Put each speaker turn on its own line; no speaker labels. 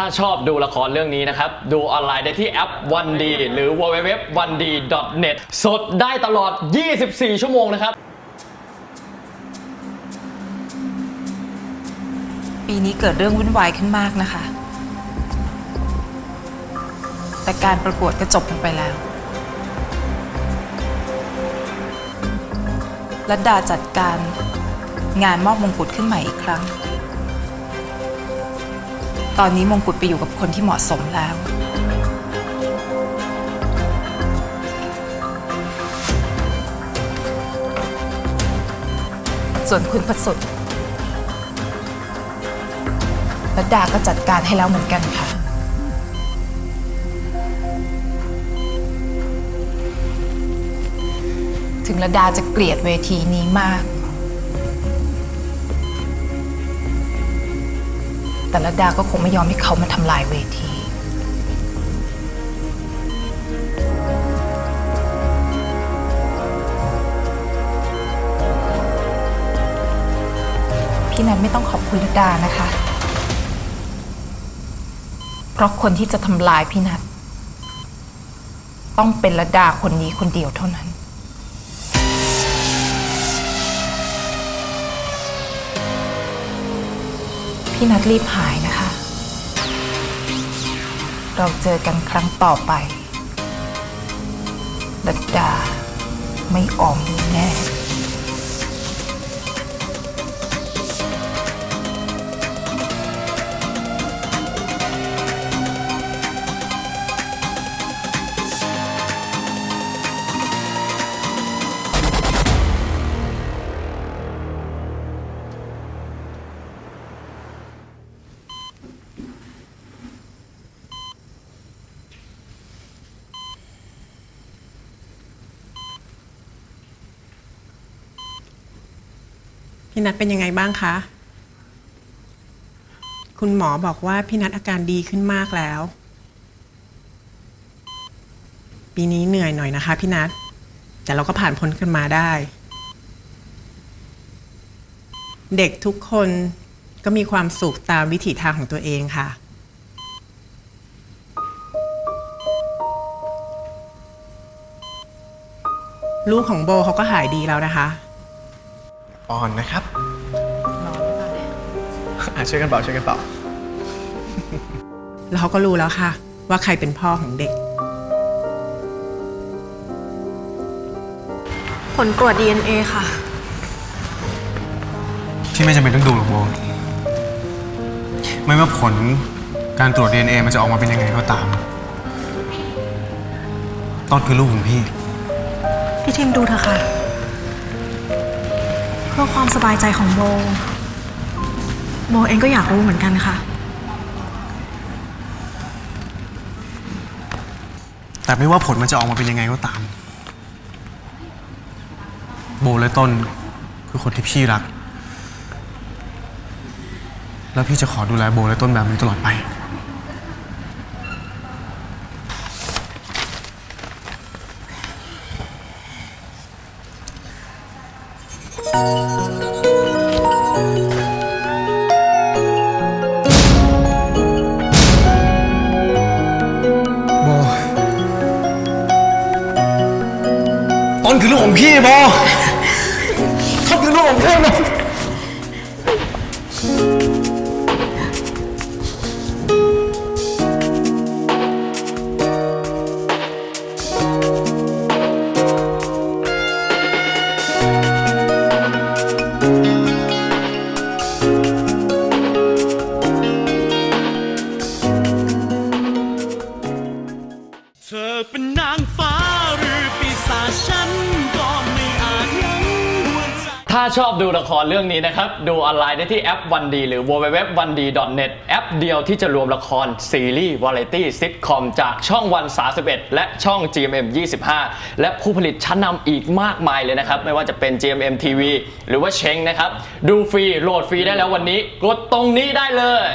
ถ้าชอบดูละครเรื่องนี้นะครับ ดูออนไลน์ได้ที่แอปวันดีหรือ www วันดี net สดได้ตลอด 24 ชั่วโมงนะครับ
ปีนี้เกิดเรื่องวุ่นวายขึ้นมากนะคะ แต่การประกวดก็จบลงไปแล้วรัดดาจัดการงานมอบมงกุฎขึ้นใหม่อีกครั้ง ตอนนี้มงกุฎไปอยู่กับคนที่เหมาะสมแล้ว ส่วนคุณประสุทธิ์รัดดาก็จัดการให้แล้วเหมือนกันค่ะ ถึงระดาจะเกลียดเวทีนี้มาก แต่ระดาก็คงไม่ยอมให้เขามาทำลายเวที พี่นัทไม่ต้องขอบคุณระดานะคะ เพราะคนที่จะทำลายพี่นัทต้องเป็นระดาคนนี้คนเดียวเท่านั้น พี่นัดรีบหายนะคะ เราเจอกันครั้งต่อไปดัดดาไม่ออมแน่
พี่นัทเป็นยังไงบ้างคะ คุณหมอบอกว่าพี่นัทอาการดีขึ้นมากแล้ว ปีนี้เหนื่อยหน่อยนะคะพี่นัท แต่เราก็ผ่านพ้นกันมาได้ เด็กทุกคนก็มีความสุขตามวิถีทางของตัวเองค่ะ ลูกของโบเขาก็หายดีแล้วนะคะ
อ่อนนะครับอะช่วยกันเป่าช่วยกันเป่า
แล้วเขาก็รู้แล้วค่ะ ว่าใครเป็นพ่อของเด็ก
ผลตรวจ DNA ค่ะ
พี่ไม่จำเป็นต้องดูหรอกโบไม่ว่าผลการตรวจ DNA มันจะออกมาเป็นยังไงก็ตาม ต้นคือลูกของพี่
พี่ทิมดูเถอะค่ะเพื่อความสบายใจของโบ โบเองก็อยากรู้เหมือนกันค่ะ
แต่ไม่ว่าผลมันจะออกมาเป็นยังไงก็ตาม โบและต้นคือคนที่พี่รัก แล้วพี่จะขอดูแลโบและต้นแบบนี้ตลอดไป ต้นคือลูกของพี่โบต้นคือลูกของพี่โบ
เธอเป็นนางฟ้า หรือปีศาฉันก็ไม่อาจยั้งหัวใจ
ถ้าชอบดูละครเรื่องนี้นะครับ ดูออนไลน์ได้ที่แอปวันดีหรือ www วันดี net แอปเดียวที่จะรวมละคร ซีรีส์ วาไรตี้ ซิทคอม จากช่องวัน 31 และช่อง GMM 25 และผู้ผลิตชั้นนำอีกมากมายเลยนะครับ ไม่ว่าจะเป็น GMM TV หรือว่าเชงนะครับ ดูฟรีโหลดฟรีได้แล้ววันนี้ กดตรงนี้ได้เลย